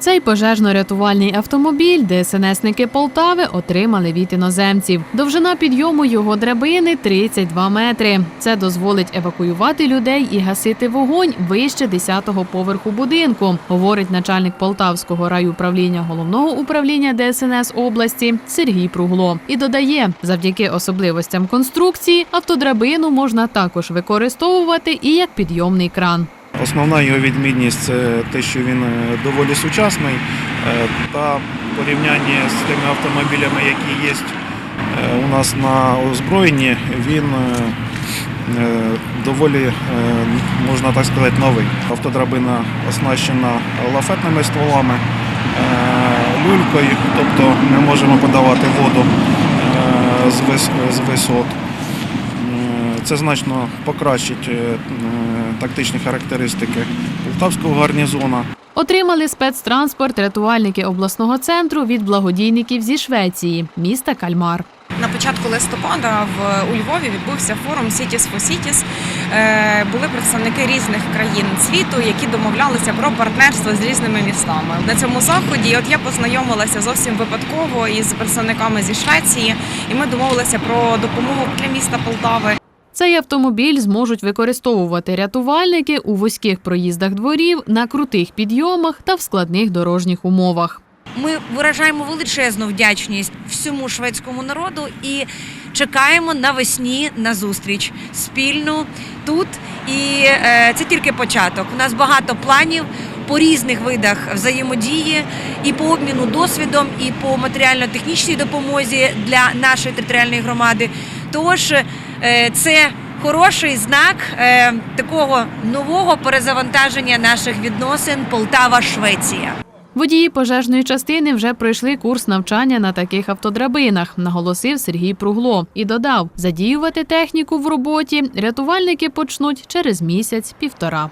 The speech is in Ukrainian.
Цей пожежно-рятувальний автомобіль ДСНСники Полтави отримали від іноземців. Довжина підйому його драбини 32 метри. Це дозволить евакуювати людей і гасити вогонь вище 10-го поверху будинку, говорить начальник Полтавського райуправління головного управління ДСНС області Сергій Пругло. І додає, завдяки особливостям конструкції автодрабину можна також використовувати і як підйомний кран. Основна його відмінність це те, що він е, доволі сучасний е, та в порівнянні з тими автомобілями, які є е, у нас на озброєнні, він доволі, можна так сказати, новий. Автодрабина оснащена лафетними стволами, люлькою, тобто ми можемо подавати воду з висот. Це значно покращить е, тактичні характеристики полтавського гарнізона. Отримали спецтранспорт рятувальники обласного центру від благодійників зі Швеції, міста Кальмар. На початку листопада в у Львові відбувся форум Cities for Cities. Е, Були представники різних країн світу, які домовлялися про партнерство з різними містами. На цьому заході от я познайомилася зовсім випадково із представниками зі Швеції, і ми домовилися про допомогу для міста Полтави. Цей автомобіль зможуть використовувати рятувальники у вузьких проїздах дворів, на крутих підйомах та в складних дорожніх умовах. Ми виражаємо величезну вдячність всьому шведському народу і чекаємо навесні на зустріч спільну тут. І е, це тільки початок. У нас багато планів по різних видах взаємодії і по обміну досвідом, і по матеріально-технічній допомозі для нашої територіальної громади. Тож це хороший знак е, такого нового перезавантаження наших відносин Полтава-Швеція. Водії пожежної частини вже пройшли курс навчання на таких автодрабинах, наголосив Сергій Пругло і додав, задіювати техніку в роботі рятувальники почнуть через місяць-півтора.